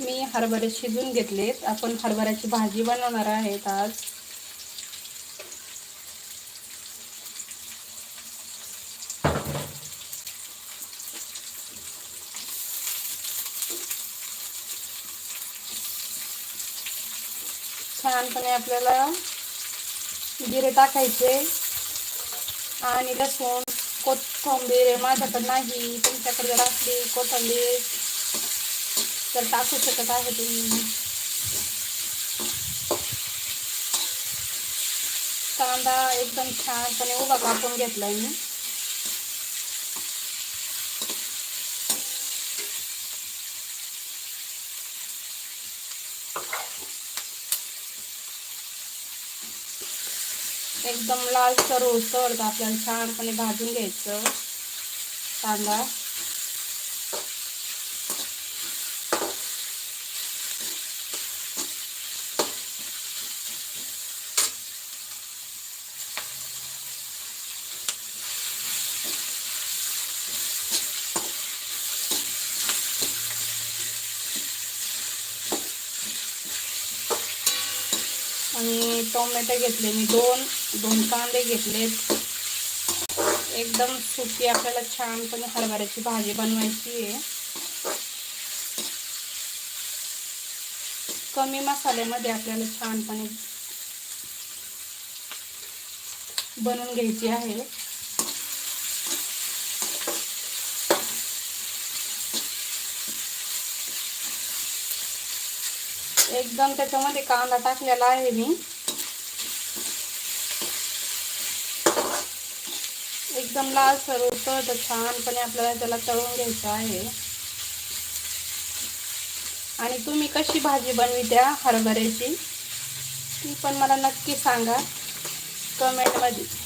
मी हरभरे शिजून घेतलेत. आपण हरभऱ्याची भाजी बनवणार आहेत आज. छानपणे आपल्याला जिरे टाकायचे आणि लसूण कोथंबीर माझ्याकडे नाही. तुमच्याकडे जर असली कोथिंबीर तर टाकू शकत आहे तुम्ही कांदा एकदम छानपणे उभा कापून घेतलाय मी एकदम लाल होतं आपल्याला छानपणे भाजून घ्यायचं कांदा। आणि टोमॅटो घेतले मी दोन दोन कांदे घेतलेत. एकदम सुकी आपल्याला छानपणे हरभऱ्याची भाजी बनवायची आहे. कमी मसाल्यामध्ये आपल्याला छानपणे बनवून घ्यायची आहे. एकदम त्याच्यामध्ये कांदा टाकलेला आहे मी. एकदम लाल होतं तर छानपणे आपल्याला त्याला तळून घ्यायचं आहे. आणि तुम्ही कशी भाजी बनवी द्या हरभऱ्याची ती पण मला नक्की सांगा. कमेंटमध्ये.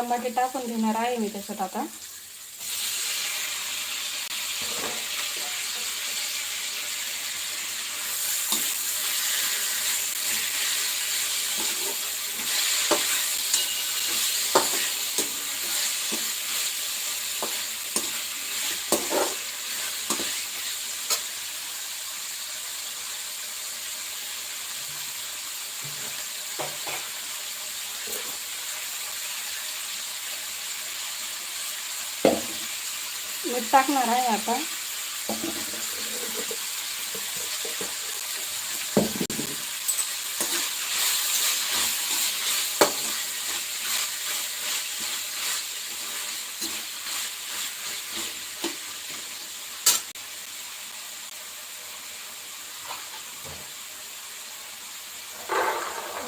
टमाटे टाकून घेणार आहे मी त्याच्यात आता. मीठ टाकणार आहे आता.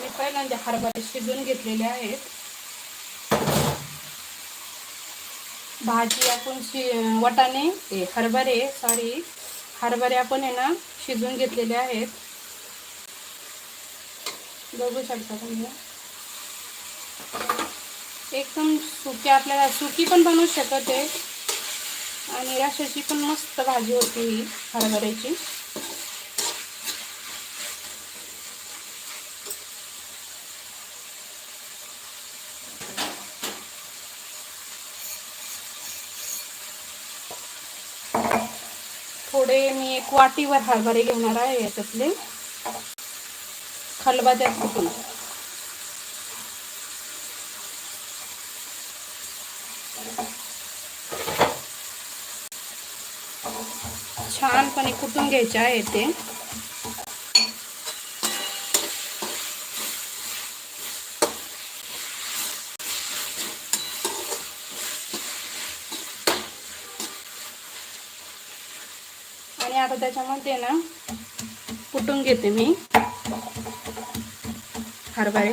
मी पहिल्यांदा हरभरे शिजून घेतलेले आहेत. भाजी आपण शि वटाणे हे हरभरे सॉरी हरभरे आपण आहे ना शिजून घेतलेले आहेत. बघू शकता तुम्ही. एकदम सुकी आपल्याला सुकी पण बनवू शकत आहे. आणि राशाची पण मस्त भाजी होती ही हरभऱ्याची. थोडे मी एक वाटीवर हरभरे घेणार आहे याच्यातले. खलबत्यात कुठून छानपणे कुटून घ्यायचे आहे ते. त्याच्यामध्ये ना कुटून घेते मी. हरभरे.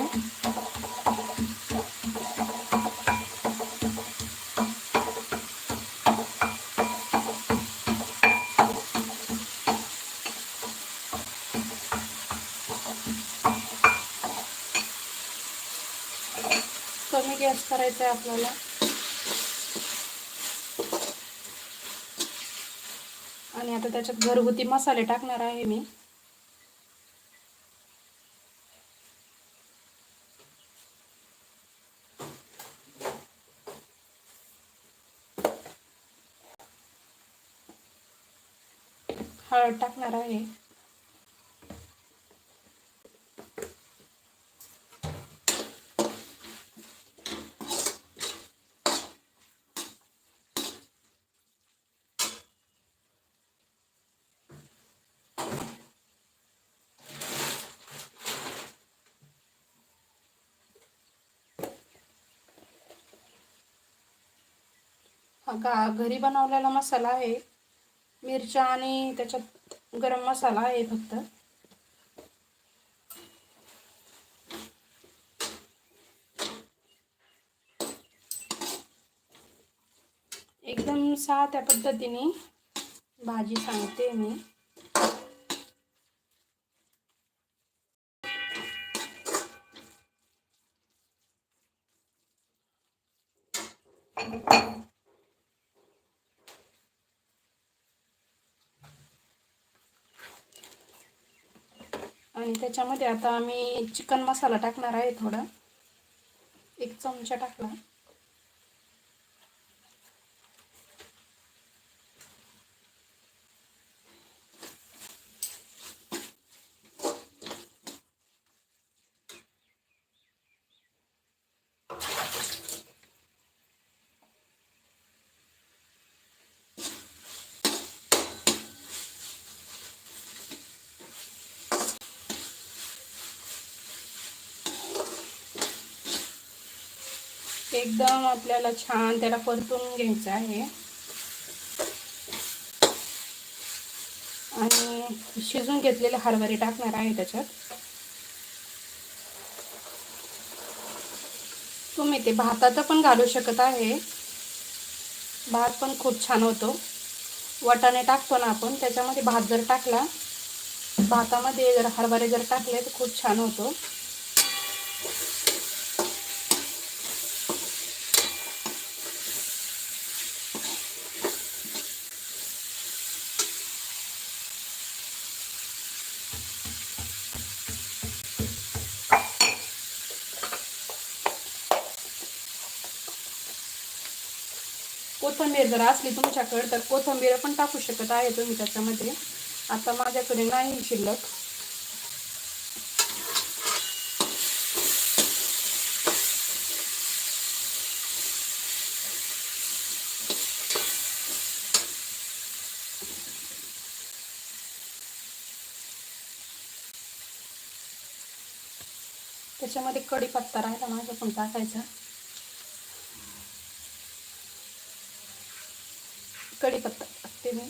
कमी गॅस करायचा आहे आपल्याला. आता तर त्याच्यात घरगुती मसाले टाकणार आहे मी. हळद टाकणार आहे. गा घरी बनवलेला मसाला आहे. मिरच्या आणि त्याच्यात गरम मसाला आहे फक्त. एकदम सहा त्या पद्धतीने भाजी सांगते मी. त्याच्यामध्ये आता आम्ही चिकन मसाला टाकणार आहे थोडा. एक चमचा टाकला. एकदम आपल्याला छान त्याला परतून घ्यायचं आहे. आणि शिजून घेतलेले हरभरे टाकणार आहे त्याच्यात. तुम्ही ते भातात पण घालू शकत आहे. भात पण खूप छान होतो. वाटाणे टाकतो ना आपण त्याच्यामध्ये भात जर टाकला भातामध्ये जर हरभरे जर टाकले तर खूप छान होतो कोथिंबीर जर असली तुमच्याकडे तर कोथिंबीर पण टाकू शकत आहे तुम्ही त्याच्यामध्ये. आता माझ्याकडे नाही शिल्लक. त्याच्यामध्ये कढीपत्ता राहिला माझा पण टाकायचा कढीपत्ता टाकते मी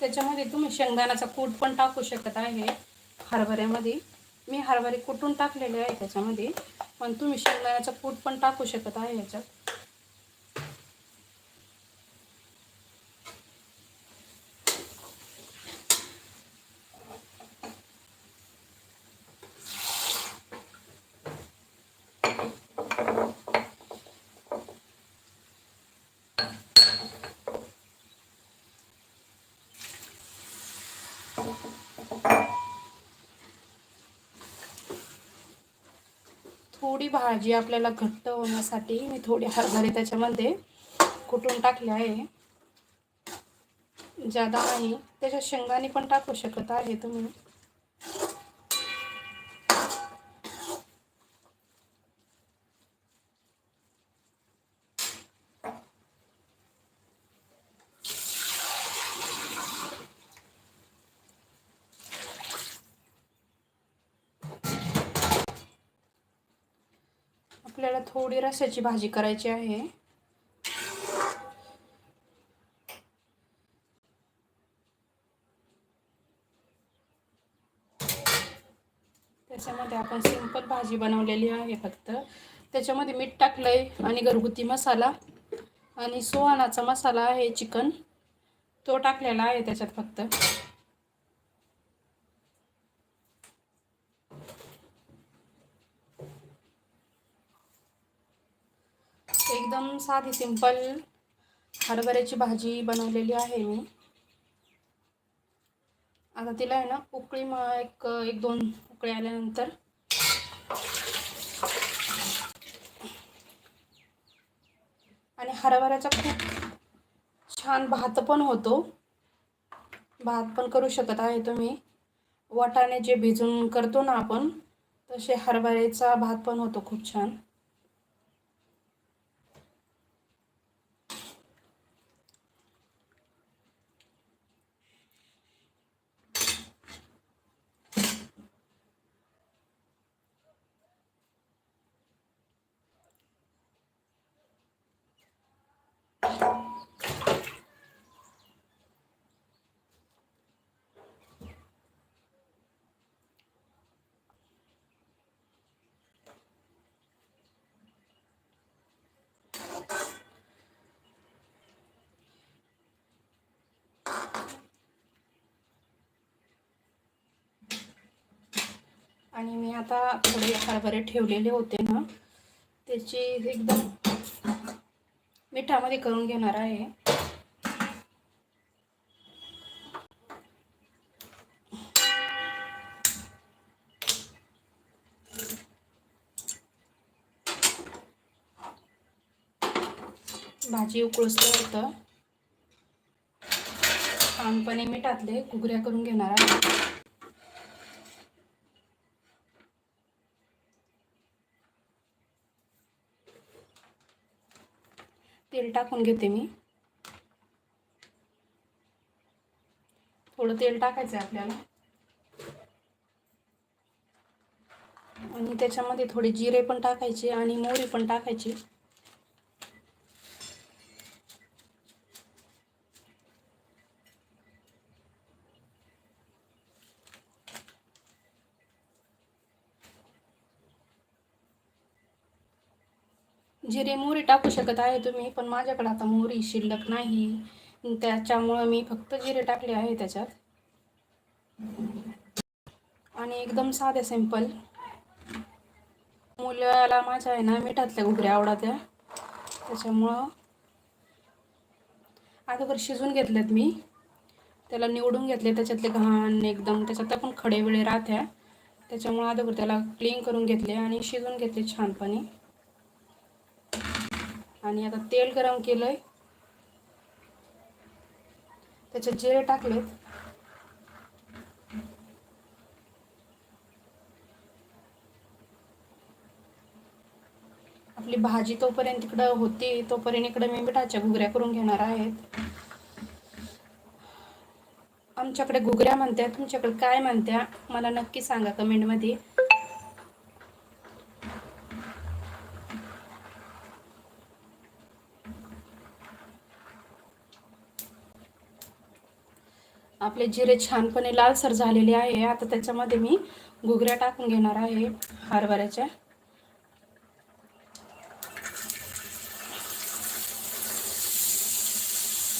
त्याच्यामध्ये तुम्ही शेंगदाण्याचा कूट पण टाकू शकत आहे हरभऱ्यामध्ये. मी हरभरे कुटून टाकलेले आहे त्याच्यामध्ये. पण तुम्ही शेंगदाण्याचा कूट पण टाकू शकत आहे याच्यात. थोडी भाजी आपल्याला घट्ट होण्यासाठी मी थोडी हरभरे त्याच्यामध्ये कुटून टाकले आहे. जादा नाही त्याच्या शेंगाने पण टाकू शकत आहे तुम्ही आपल्याला थोडी रस्याची भाजी करायची आहे. त्याच्यामध्ये आपण सिंपल भाजी बनवलेली आहे फक्त. त्याच्यामध्ये मीठ टाकलंय आणि घरगुती मसाला आणि सोहानाचा मसाला आहे चिकन. तो टाकलेला आहे त्याच्यात फक्त. एकदम साधी सिंपल हरभऱ्याची भाजी बनवलेली आहे मी. आता तिला आहे ना उकळी मग एक एक दोन उकळी आल्यानंतर आणि हरभऱ्याचा खूप छान भात पण होतो. भात पण करू शकत आहे तुम्ही. वाटाणे जे भिजून करतो ना आपण तसे हरभऱ्याचा भात पण होतो खूप छान. आणि मी आता थोडे हरभरे ठेवलेले होते ना त्याची एकदम मिठामध्ये करून घेणार आहे. भाजी उकळसलं होतं. छानपणे मीठातले घुगऱ्या करून घेणार आहे. तेल टाकून घेते मी. थोडं तेल टाकायचं आहे आपल्याला. आणि त्याच्यामध्ये थोडे जिरे पण टाकायचे आणि मोहरी पण टाकायची. म्हणजे जिरे मोहरी टाकू शकत आहे तुम्ही पण माझ्याकडे आता मोहरी शिल्लक नाही. त्याच्यामुळं मी फक्त जिरे टाकले आहे त्याच्यात. आणि एकदम साधे सिंपल. मुलाला माझ्या आहे ना मिठातल्या घुगऱ्या आवडत्या. त्याच्यामुळं अगोदर शिजून घेतल्यात मी. त्याला निवडून घेतले त्याच्यातले घाण एकदम त्याच्यात पण खडे वेळे राहत्या. त्याच्यामुळं अगोदर त्याला क्लीन करून घेतले आणि शिजून घेतले छानपणे. आणि आता तेल गरम केलंय. त्याच्यात जिरे टाकलेत. आपली भाजी तोपर्यंत इकडं होती तोपर्यंत इकडं मी मिठाच्या घुगऱ्या करून घेणार आहेत. आमच्याकडे घुगऱ्या म्हणत्या तुमच्याकडे काय म्हणत्या मला नक्की सांगा कमेंटमध्ये. आपले जिरे छानपणे लालसर झालेले आहे. आता त्याच्यामध्ये मी घुगऱ्या टाकून घेणार आहे हरभऱ्याच्या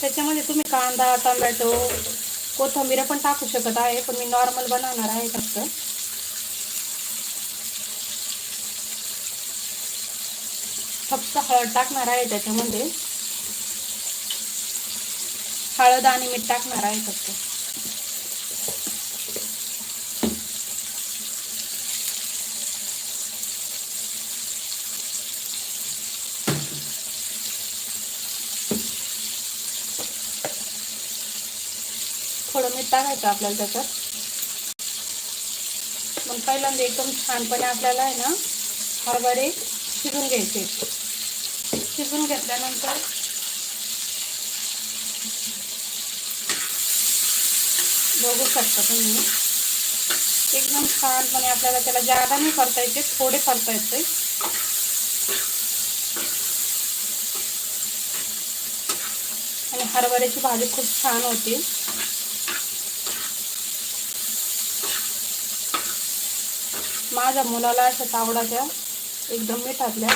त्याच्यामध्ये तुम्ही कांदा टोमॅटो कोथिंबीर पण टाकू शकत आहे पण मी नॉर्मल बनवणार आहे फक्त. फक्त हळद टाकणार आहे त्याच्यामध्ये. हळद आणि मीठ टाकणार आहे फक्त थोडं मीठ टाकायचं आपल्याला त्याच्यात. मग पहिल्यांदा एकदम छानपणे आपल्याला आहे ना हरभरे शिजून घ्यायचे. शिजून घेतल्यानंतर बघू शकता तुम्ही. एकदम छानपणे आपल्याला त्याला जादा नाही करता येते थोडे करता येते आणि हरभऱ्याची भाजी खूप छान होती. माझ्या मुलाला अशा आवडाच्या एकदम मिठातल्या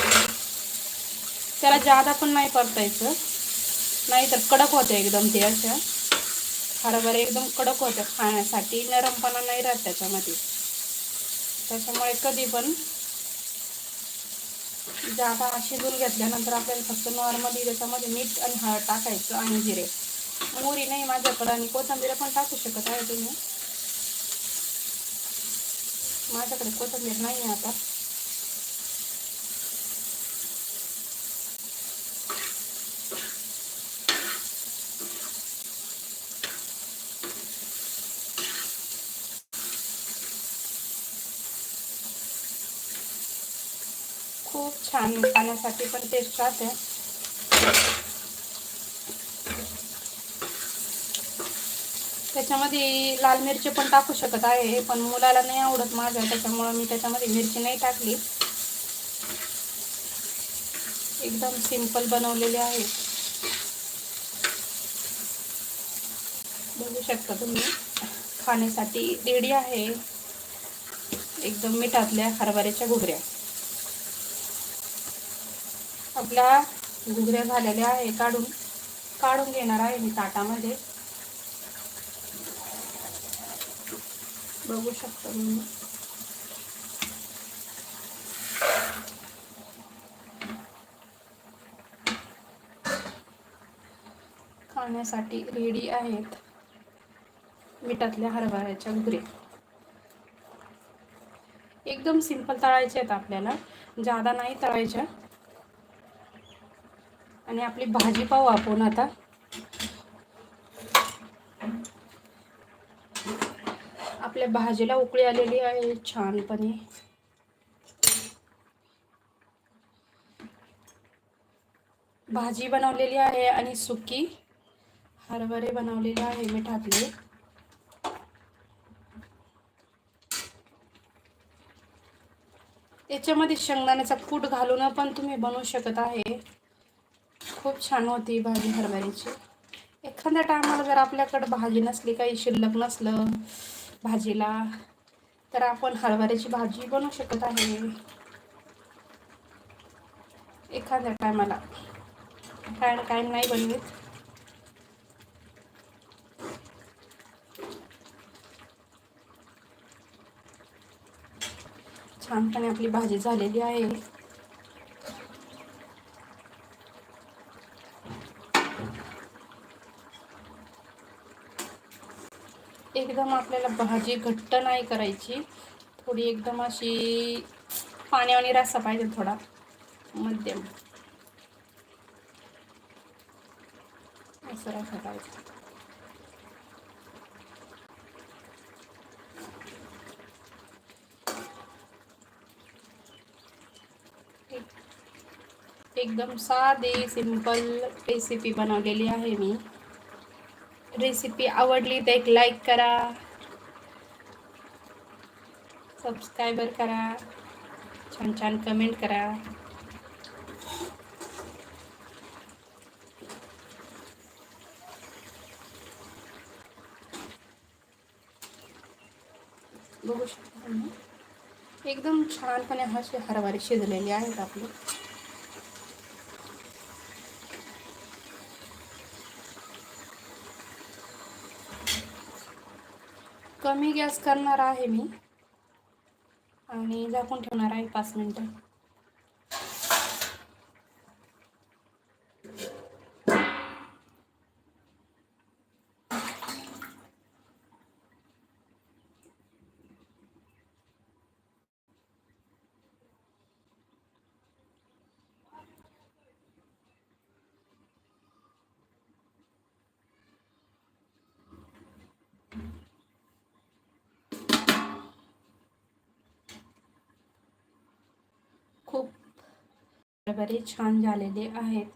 त्याला जादा पण नाही परतायचं नाही तर कडक होते एकदम ते अशा. हरभरे एकदम कडक होते खाण्यासाठी. नरमपणा नाही राहत त्याच्यामध्ये. त्याच्यामुळे कधी पण जादा शिजून घेतल्यानंतर आपल्याला फक्त नॉर्मली त्याच्यामध्ये मीठ आणि हळद टाकायचं आणि जिरे. मोरी नाही माझ्याकडं आणि कोथिंबीर पण टाकू शकत आहे तुम्ही. माझ्याकडे कोथंबीर नाही आहे आता. खूप छान खाण्यासाठी पण टेस्ट राहते. त्याच्यामध्ये लाल मिरची पण टाकू शकत आहे. पण मुलाला नाही आवडत माझ्या त्याच्यामुळं मी त्याच्यामध्ये मिरची नाही टाकली. एकदम सिंपल बनवलेले आहे. बघू शकता तुम्ही खाण्यासाठी रेडी आहे. एकदम मिठातल्या हरभऱ्याच्या घुगऱ्या. आपल्या घुगऱ्या झालेल्या आहे काढून काढून घेणार आहे मी ताटामध्ये. बघू शकता तुम्ही. खाण्यासाठी रेडी आहेत मिठातल्या हरभऱ्याच्या घुगऱ्या एकदम सिंपल तळायचे आहेत आपल्याला. जादा नाही तळायच्या. आणि आपली भाजी पाहू आपण आता. आपल्या भाजीला उकळी आलेली आहे छानपणे. भाजी बनवलेली आहे आणि सुकी. हरभरे बनवलेले आहे मिठातले. याच्यामध्ये शेंगदाण्याचा कूट घालून पण तुम्ही बनवू शकत आहे. खूप छान होती भाजी हरभऱ्याची. एखाद्या टायमाला जर आपल्याकडं भाजी नसली काही शिल्लक नसलं भाजीला. तर आपण हरभऱ्याची भाजी बनवू शकत आहे. एखाद्या टायमाला. काय काय नाही बनवीत. छानपणे आपली भाजी झालेली आहे. एकदम आपल्याला भाजी घट्ट नाही करायची. थोडी एकदम अशी पाण्यावानी रस्सा पाहिजे थोडा. मध्यम. असं रस्सा पाहिजे. एकदम साधी सिंपल रेसिपी बनवलेली आहे मी. रेसिपी आवडली तर एक लाईक करा सबस्क्रायबर करा छान छान कमेंट करा. बघू शकता एकदम छानपणे असे हरभरे शिजलेले आहेत आपले. कमी गॅस करणार आहे मी. आणि झाकून ठेवणार आहे पाच मिनटं. खूप हरभरे छान झालेले आहेत.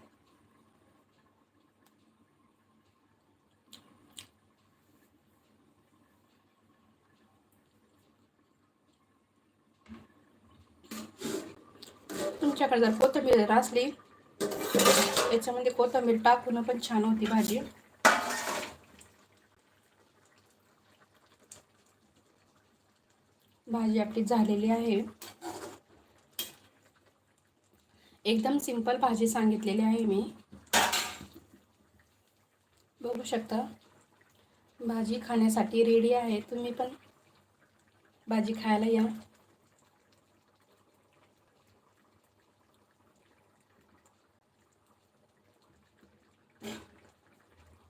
तुमच्याकडे जर कोथंबीर जर असली याच्यामध्ये कोथंबीर टाकून पण छान होती भाजी. भाजी आपली झालेली आहे. एकदम सिंपल भाजी सांगितलेली आहे मी. बघू शकता. भाजी खाण्यासाठी रेडी आहे. तुम्ही पण भाजी खायला या.